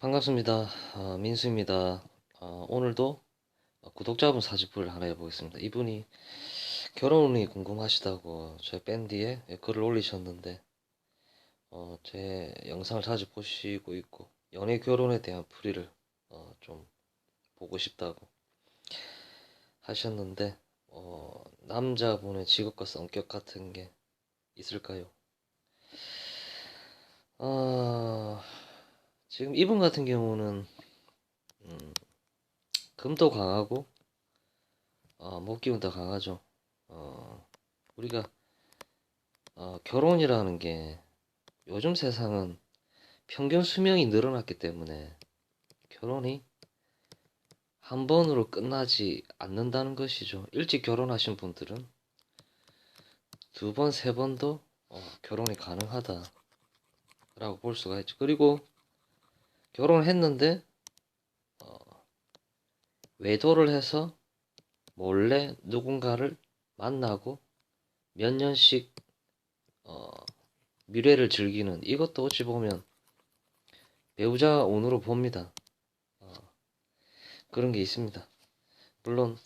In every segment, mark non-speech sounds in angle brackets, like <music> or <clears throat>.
반갑습니다. 어, 민수입니다. 어, 오늘도 구독자분 사진풀을 하나 해보겠습니다. 이분이 결혼이 궁금하시다고 제 밴드에 글을 올리셨는데 어, 제 영상을 자주 보시고 있고 연애 결혼에 대한 풀이를 어, 좀 보고 싶다고 하셨는데 어, 남자분의 직업과 성격 같은 게 있을까요? 어, 지금 이분 같은 경우는 음, 금도 강하고 어, 목기운도 강하죠. 어, 우리가 어, 결혼이라는 게 요즘 세상은 평균 수명이 늘어났기 때문에 결혼이 한 번으로 끝나지 않는다는 것이죠. 일찍 결혼하신 분들은 두 번, 세 번도 어, 결혼이 가능하다라고 볼 수가 있죠. 그리고 결혼을 했는데 어, 외도를 해서 몰래 누군가를 만나고 몇 년씩 어, 미래를 즐기는 이것도 어찌 보면 배우자 운으로 봅니다. 어, 그런 게 있습니다. 물론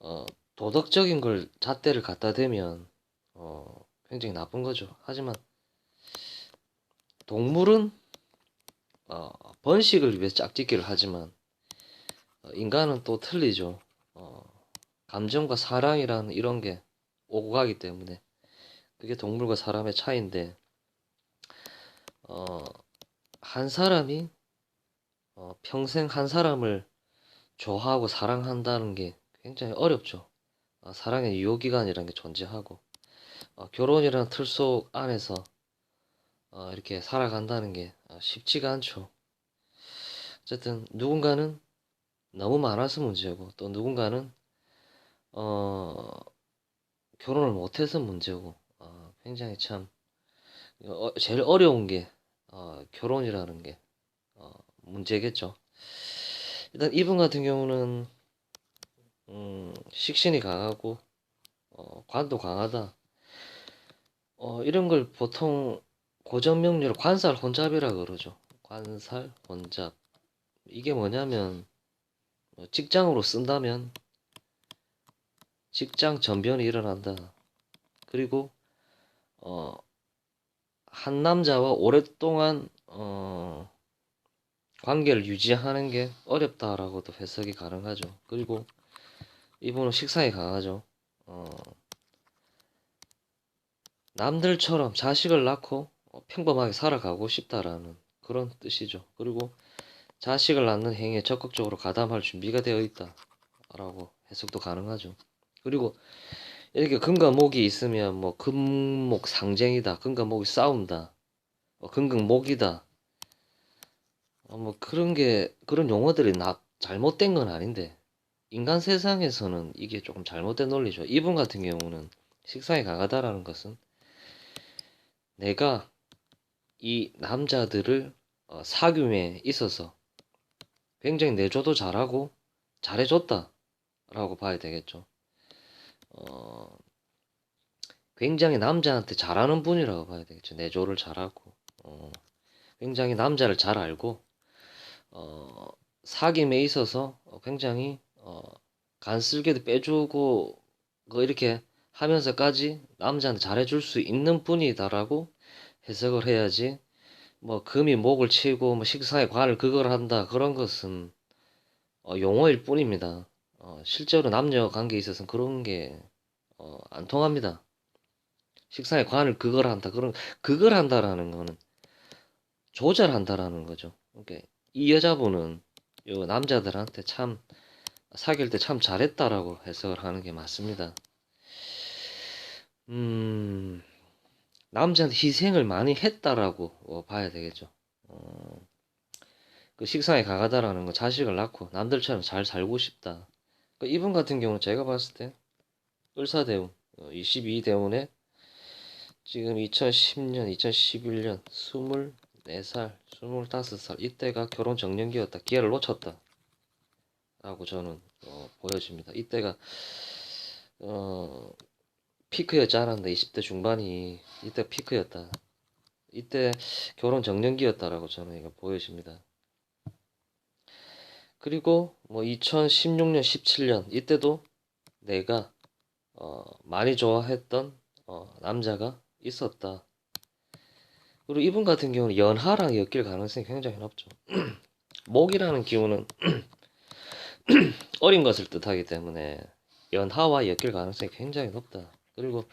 어, 도덕적인 걸 잣대를 갖다 대면 어, 굉장히 나쁜 거죠. 하지만 동물은 어, 번식을 위해 짝짓기를 하지만 어, 인간은 또 틀리죠. 어, 감정과 사랑이라는 이런 게 오고 가기 때문에 그게 동물과 사람의 차이인데 어, 한 사람이 어, 평생 한 사람을 좋아하고 사랑한다는 게 굉장히 어렵죠. 어, 사랑의 유효기간이라는 게 존재하고 어, 결혼이라는 틀 속 안에서 어, 이렇게 살아간다는 게 어, 쉽지가 않죠. 어쨌든 누군가는 너무 많아서 문제고 또 누군가는 어, 결혼을 못해서 문제고 어, 굉장히 참 어, 제일 어려운 게 어, 결혼이라는 게 어, 문제겠죠. 일단 이분 같은 경우는 음, 식신이 강하고 어, 관도 강하다. 어, 이런 걸 보통 명료로 관살 혼잡이라 그러죠. 관살 혼잡. 이게 뭐냐면 뭐 직장으로 쓴다면 직장 전변이 일어난다. 그리고 어, 한 남자와 오랫동안 어, 관계를 유지하는 게 어렵다라고도 해석이 가능하죠. 그리고 이분은 식상이 강하죠. 어, 남들처럼 자식을 낳고 평범하게 살아가고 싶다라는 그런 뜻이죠. 그리고 자식을 낳는 행위에 적극적으로 가담할 준비가 되어 있다라고 해석도 가능하죠. 그리고 이렇게 금과 목이 있으면 뭐 금목 상쟁이다, 금과 목이 싸운다, 뭐 금극목이다, 어, 뭐 그런 게 그런 용어들이 나 잘못된 건 아닌데 인간 세상에서는 이게 조금 잘못된 논리죠. 이분 같은 경우는 식상이 강하다라는 것은 내가 이 남자들을 어, 사귐에 있어서 굉장히 내줘도 잘하고 잘해줬다 라고 봐야 되겠죠. 어, 굉장히 남자한테 잘하는 분이라고 봐야 되겠죠. 내조를 잘하고 어, 굉장히 남자를 잘 알고 어, 사귐에 있어서 굉장히 어, 간쓸게도 빼주고 그 이렇게 하면서까지 남자한테 잘해줄 수 있는 분이다라고 해석을 해야지 뭐 금이 목을 치고 뭐 식사에 관을 그걸 한다 그런 것은 어, 용어일 뿐입니다. 어, 실제로 남녀 관계에 있어서는 그런 게안 어, 통합니다. 식사에 관을 그걸 한다 그런 그걸 한다라는 거는 조절한다라는 거죠. 그러니까 이 여자분은 요 남자들한테 참 사귈 때 참 잘했다라고 해석을 하는 게 맞습니다. 음, 남자한테 희생을 많이 했다라고 어, 봐야 되겠죠. 어, 그 식상에 강하다라는 거 자식을 낳고 남들처럼 잘 살고 싶다. 그 이분 같은 경우는 제가 봤을 때 을사대운 어, 22대운에 지금 2010년, 2011년 24살, 25살 이때가 결혼 정년기였다. 기회를 놓쳤다. 라고 저는 어, 보여집니다. 이때가 어, 피크였지 않았는데 20대 중반이 이때 피크였다. 이때 결혼 정년기였다라고 저는 이거 보여집니다. 그리고 뭐 2016년, 17년 이때도 내가 어, 많이 좋아했던 어, 남자가 있었다. 그리고 이분 같은 경우는 연하랑 엮일 가능성이 굉장히 높죠. <clears throat> 목이라는 기운은 <clears throat> 어린 것을 뜻하기 때문에 연하와 엮일 가능성이 굉장히 높다. 그리고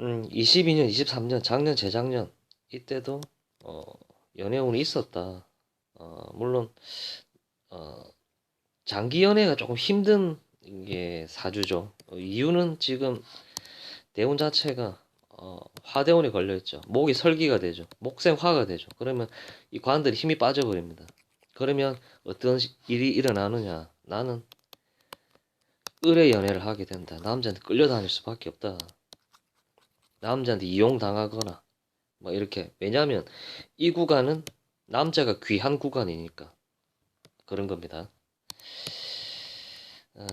음, 22년, 23년, 작년, 재작년 이때도 어, 연애운이 있었다. 어, 물론 어, 장기 연애가 조금 힘든 게 사주죠. 어, 이유는 지금 대운 자체가 어, 화대운에 걸려 있죠. 목이 설기가 되죠. 목생화가 되죠. 그러면 이 관들이 힘이 빠져버립니다. 그러면 어떤 시- 일이 일어나느냐? 나는 을의 연애를 하게 된다. 남자한테 끌려다닐 수밖에 없다. 남자한테 이용당하거나 뭐 이렇게 왜냐하면 이 구간은 남자가 귀한 구간이니까 그런 겁니다. 어,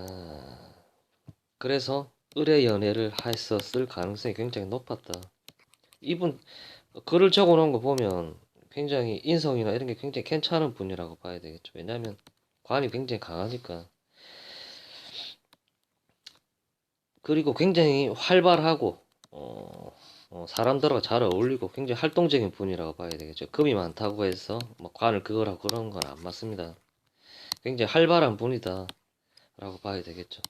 그래서 을의 연애를 했었을 가능성이 굉장히 높았다. 이분 글을 적어 놓은 거 보면 굉장히 인성이나 이런 게 굉장히 괜찮은 분이라고 봐야 되겠죠. 왜냐하면 관이 굉장히 강하니까. 그리고 굉장히 활발하고 어, 어, 사람들하고 잘 어울리고 굉장히 활동적인 분이라고 봐야 되겠죠. 금이 많다고 해서 뭐 관을 그거라 그런 건 안 맞습니다. 굉장히 활발한 분이다 라고 봐야 되겠죠.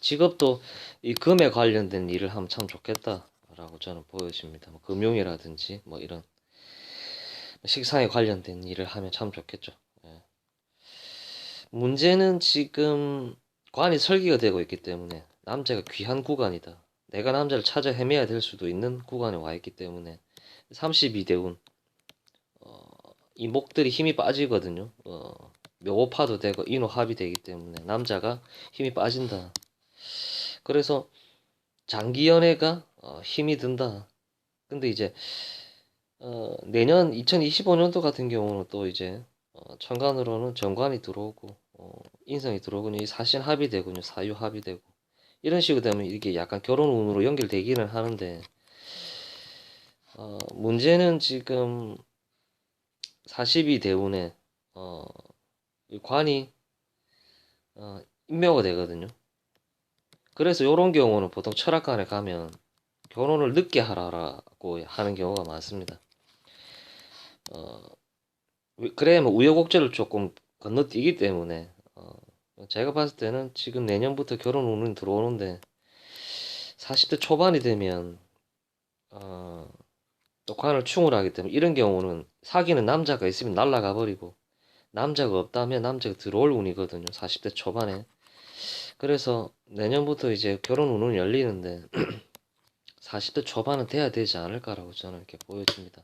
직업도 이 금에 관련된 일을 하면 참 좋겠다라고 저는 보여집니다. 뭐 금융이라든지 뭐 이런 식상에 관련된 일을 하면 참 좋겠죠. 예. 문제는 지금 관이 설계가 되고 있기 때문에 남자가 귀한 구간이다. 내가 남자를 찾아 헤매야 될 수도 있는 구간에 와 있기 때문에 32대 운 어, 이 목들이 힘이 빠지거든요. 어, 묘파도 되고 인호합이 되기 때문에 남자가 힘이 빠진다. 그래서 장기 연애가 어, 힘이 든다. 근데 이제 어, 내년 2025년도 같은 경우는 또 이제 어, 천간으로는 정관이 들어오고 어, 인성이 들어오군요. 이 사신 합이 되군요. 사유 합이 되고 이런 식으로 되면 이게 약간 결혼 운으로 연결되기는 하는데 어, 문제는 지금 42대운에 어, 이 관이 어, 인묘가 되거든요. 그래서 이런 경우는 보통 철학관에 가면 결혼을 늦게 하라고 하는 경우가 많습니다. 어, 왜- 그래야 뭐 우여곡절을 조금 건너뛰기 때문에 어, 제가 봤을 때는 지금 내년부터 결혼 운은 들어오는데 40대 초반이 되면 어, 또 관을 충을 하기 때문에 이런 경우는 사귀는 남자가 있으면 날아가 버리고 남자가 없다면 남자가 들어올 운이거든요. 40대 초반에. 그래서 내년부터 이제 결혼 운은 열리는데 <clears throat> 40대 초반은 돼야 되지 않을까라고 저는 이렇게 보여집니다.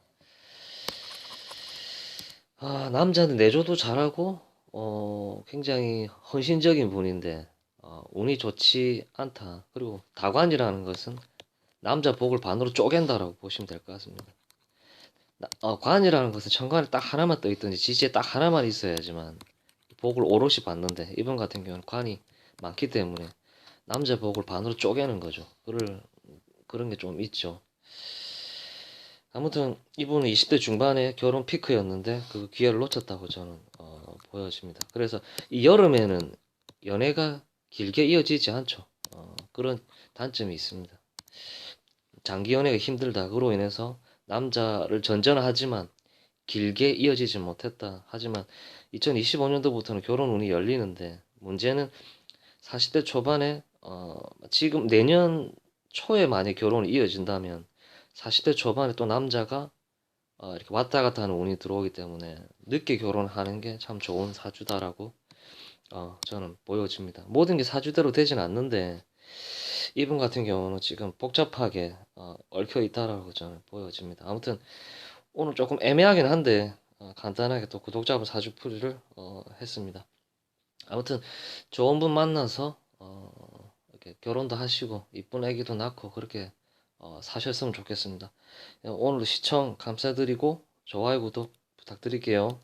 아, 남자는 내조도 잘하고 어, 굉장히 헌신적인 분인데 어, 운이 좋지 않다. 그리고 다관이라는 것은 남자 복을 반으로 쪼갠다라고 보시면 될 것 같습니다. 나- 어, 관이라는 것은 천간에 딱 하나만 떠 있든지 지지에 딱 하나만 있어야지만 복을 오롯이 받는데 이분 같은 경우는 관이 많기 때문에 남자 복을 반으로 쪼개는 거죠. 그럴 그런 게 좀 있죠. 아무튼 이분은 20대 중반에 결혼 피크였는데 그 기회를 놓쳤다고 저는 어, 보여집니다. 그래서 이 여름에는 연애가 길게 이어지지 않죠. 어, 그런 단점이 있습니다. 장기 연애가 힘들다. 그로 인해서 남자를 전전하지만 길게 이어지지 못했다. 하지만 2025년도부터는 결혼 운이 열리는데 문제는 40대 초반에 어, 지금 내년 초에 만약 결혼이 이어진다면 40대 초반에 또 남자가 어, 이렇게 왔다 갔다 하는 운이 들어오기 때문에 늦게 결혼하는 게 참 좋은 사주다라고 어, 저는 보여집니다. 모든 게 사주대로 되진 않는데 이분 같은 경우는 지금 복잡하게 어, 얽혀 있다라고 저는 보여집니다. 아무튼 오늘 조금 애매하긴 한데 어, 간단하게 또 구독자분 사주풀이를 어, 했습니다. 아무튼 좋은 분 만나서 어, 이렇게 결혼도 하시고 이쁜 아기도 낳고 그렇게 어, 사셨으면 좋겠습니다. 오늘도 시청 감사드리고 좋아요 구독 부탁드릴게요.